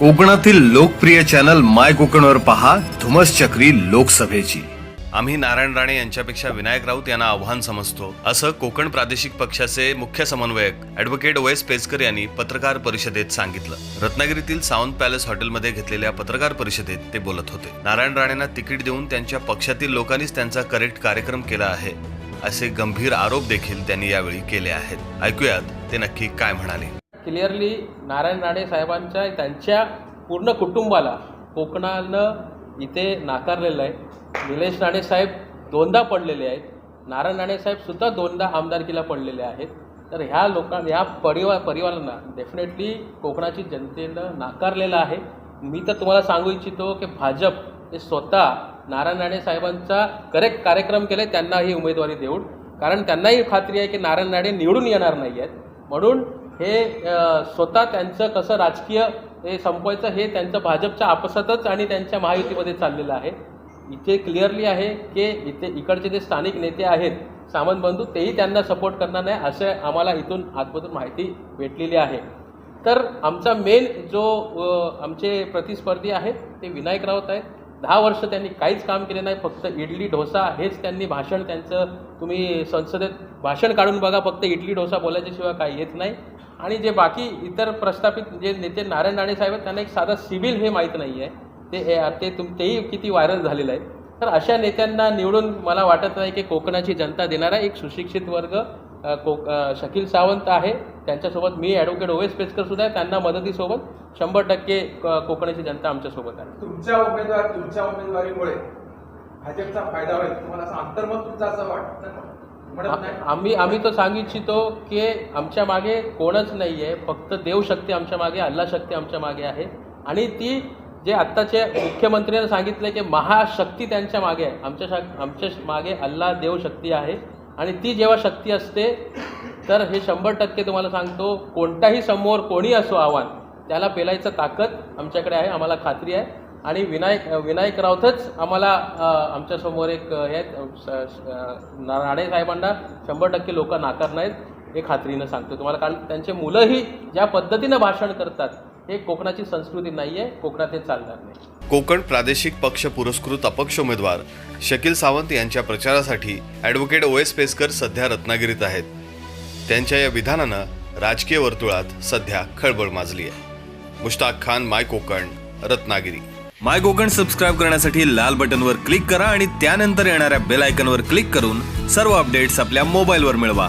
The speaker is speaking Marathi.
कोकणातील लोकप्रिय चॅनल माय कोकणवर पहा धुमस चक्री लोकसभेची. आम्ही नारायण राणे यांच्यापेक्षा विनायक राऊत यांना आव्हान समजतो. असं कोकण प्रादेशिक पक्षाचे मुख्य समन्वयक ॲडव्होकेट वैस पेचकर यांनी पत्रकार परिषदेत सांगितलं. रत्नागिरीतील सावंत पॅलेस हॉटेलमध्ये घेतलेल्या पत्रकार परिषदेत ते बोलत होते. नारायण राणेंना तिकीट देऊन त्यांच्या पक्षातील लोकांनीच त्यांचा करेक्ट कार्यक्रम केला आहे असे गंभीर आरोप देखील त्यांनी यावेळी केले आहेत. ऐकूयात ते नक्की काय म्हणाले. क्लिअरली नारायण राणे साहेबांच्या त्यांच्या पूर्ण कुटुंबाला कोकणानं इथे नाकारलेलं आहे. निलेश राणे साहेब दोनदा पडलेले आहेत. नारायण राणे साहेबसुद्धा दोनदा आमदारकीला पडलेले आहेत. तर ह्या लोकां ह्या परिवार परिवारांना डेफिनेटली कोकणाची जनतेनं नाकारलेलं आहे. मी तर तुम्हाला सांगू इच्छितो की भाजप हे स्वतः नारायण राणे साहेबांचा करेक्ट कार्यक्रम केले त्यांना ही उमेदवारी देऊन. कारण त्यांनाही खात्री आहे की नारायण राणे निवडून येणार नाही आहेत म्हणून हे स्वतः त्यांचं कसं राजकीय हे संपवायचं हे त्यांचं भाजपच्या आपसातच आणि त्यांच्या महायुतीमध्ये चाललेलं आहे. इथे क्लिअरली आहे की इथे इकडचे जे स्थानिक नेते आहेत सामंत बंधू तेही त्यांना सपोर्ट करणार नाही असं आम्हाला इथून आतमधून माहिती भेटलेली आहे. तर आमचा मेन जो आमचे प्रतिस्पर्धी आहेत ते विनायक राऊत आहेत. दहा वर्ष त्यांनी काहीच काम केले नाही फक्त इडली डोसा हेच त्यांनी भाषण त्यांचं तुम्ही संसदेत भाषण काढून बघा फक्त इडली डोसा बोलायच्याशिवाय काही येत नाही. आणि जे बाकी इतर प्रस्थापित जे नेते नारायण राणे साहेब आहेत त्यांना एक साधा सिव्हिल हे माहीत नाही आहे ते हे- ते तुम तेही किती व्हायरल झालेलं आहे. तर अशा नेत्यांना निवडून मला वाटत नाही की कोकणाची जनता देणारा एक सुशिक्षित वर्ग कोक शकील सावंत आहे. त्यांच्यासोबत मी ॲडव्होकेट ओवेस पेचकर सुद्धा आहे. त्यांना मदतीसोबत शंभर टक्के क- कोकणाची जनता आमच्यासोबत आहे. तुमच्या उमेदवार तुमच्या उमेदवारीमुळे भाजपचा फायदा होईल. तुम्हाला असं अंतर्मत तुमचं असं वाटतं आम्ही आम्ही तो सांगू इच्छितो की आमच्या मागे कोणच नाही आहे फक्त देवशक्ती आमच्या मागे अल्ला शक्ती आमच्या मागे आहे. आणि ती जे आत्ताचे मुख्यमंत्र्यांनी सांगितलं की महाशक्ती त्यांच्या मागे आहे. आमच्या शक आमच्या मागे अल्ला देवशक्ती आहे. आणि ती जेव्हा शक्ती असते तर हे शंभर टक्के तुम्हाला सांगतो कोणताही समोर कोणी असो आव्हान त्याला पेलायचं ताकद आमच्याकडे आहे आम्हाला खात्री आहे. आणि विनायक विनायक राऊतच आम्हाला आमच्यासमोर एक हे आहेत, राणे साहेबांना शंभर टक्के लोक नाकार नाहीत हे खात्रीनं सांगतो तुम्हाला. कारण त्यांचे मुलंही ज्या पद्धतीनं भाषण करतात हे कोकणाची संस्कृती नाही आहे कोकणात हे चालणार नाही. कोकण प्रादेशिक पक्ष पुरस्कृत अपक्ष उमेदवार शकील सावंत यांच्या प्रचारासाठी ॲडव्होकेट ओ एस पेसकर सध्या रत्नागिरीत आहेत. त्यांच्या या विधानानं राजकीय वर्तुळात सध्या खळबळ माजली आहे. Mushtaq Khan my Konkan Ratnagiri. My Konkan subscribe करण्यासाठी लाल बटनवर क्लिक करा आणि त्यानंतर येणाऱ्या बेल आयकनवर क्लिक करून सर्व अपडेट्स आपल्या मोबाईलवर मिळवा.